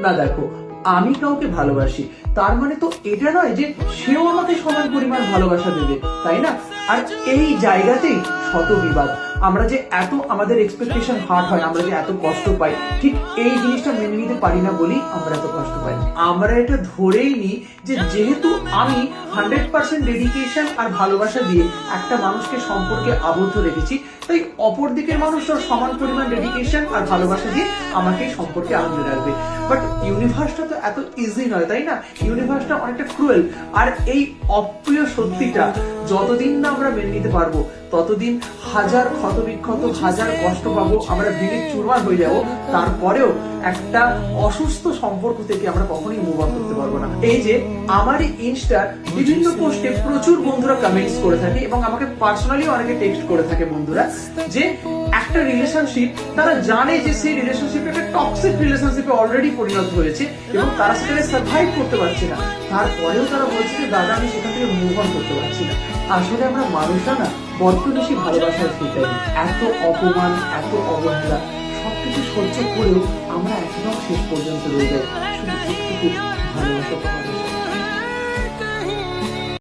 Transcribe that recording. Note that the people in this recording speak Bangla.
না দেখো আমি কাউকে ভালোবাসি, তার মানে তো এটা নয় যে সেও আমাকে সমান পরিমাণ ভালোবাসা দেবে, তাই না? আর এই জায়গাতেই শত বিবাদ। আমরা যে এত আমাদের এক্সপেকটেশন হার্ট হয়, আমরা যে এত কষ্ট পাই, ঠিক এই জিনিসটা মেনে নিতে পারি না বলেই আমরা এত কষ্ট পাই। আমরা এটা ধরেই নিই যে যেহেতু আমি হান্ড্রেড পার্সেন্ট ডেডিকেশন আর ভালোবাসা দিয়ে একটা মানুষকে সম্পর্কে আবদ্ধ রেখেছি, তাই অপর দিকের মানুষও সমান পরিমাণ ডেডিকেশন আর ভালোবাসা দিয়ে আমাকে সম্পর্কে আনন্দ রাখবে বাট ইউনিভার্সটা তো এত ইজি নয় তাই না? ইউনিভার্সটা অনেকটা ক্রুয়েল আর এই অপ্রিয় সত্যিটা যতদিন না আমরা মেনে নিতে পারব, ততদিন হাজার ক্ষত বিক্ষত হাজার কষ্ট পাবো, আমরা ভেঙে চুরমার হয়ে যাব, তারপরেও একটা অসুস্থ সম্পর্ক থেকে আমরা কখনোই মুভ অন করতে পারব না। এই যে আমার ইনস্টার বিভিন্ন পোস্টে প্রচুর বন্ধুরা কমেন্টস করে থাকে এবং আমাকে পার্সোনালি অনেকে টেক্সট করে থাকে বন্ধুরা, যে একটা রিলেশনশিপ তারা জানে যে সেই রিলেশনশিপ একটা টক্সিক রিলেশনশিপে অলরেডি পরিণত হয়েছে এবং তারা সেখানে সার্ভাইভ করতে পারছে না। তারপরেও তারা বলছে যে, দাদা, আমি সেখান থেকে মুভ অন করতে পারছি না। আসলে আমরা মানুষরা না বড্ড বেশি ভালোবাসার ফিটাই এত অপমান, এত অবহেলা, সবকিছু সহ্য করেও আমরা একদম শেষ পর্যন্ত রয়ে যাই শুধু ভালোবাসা।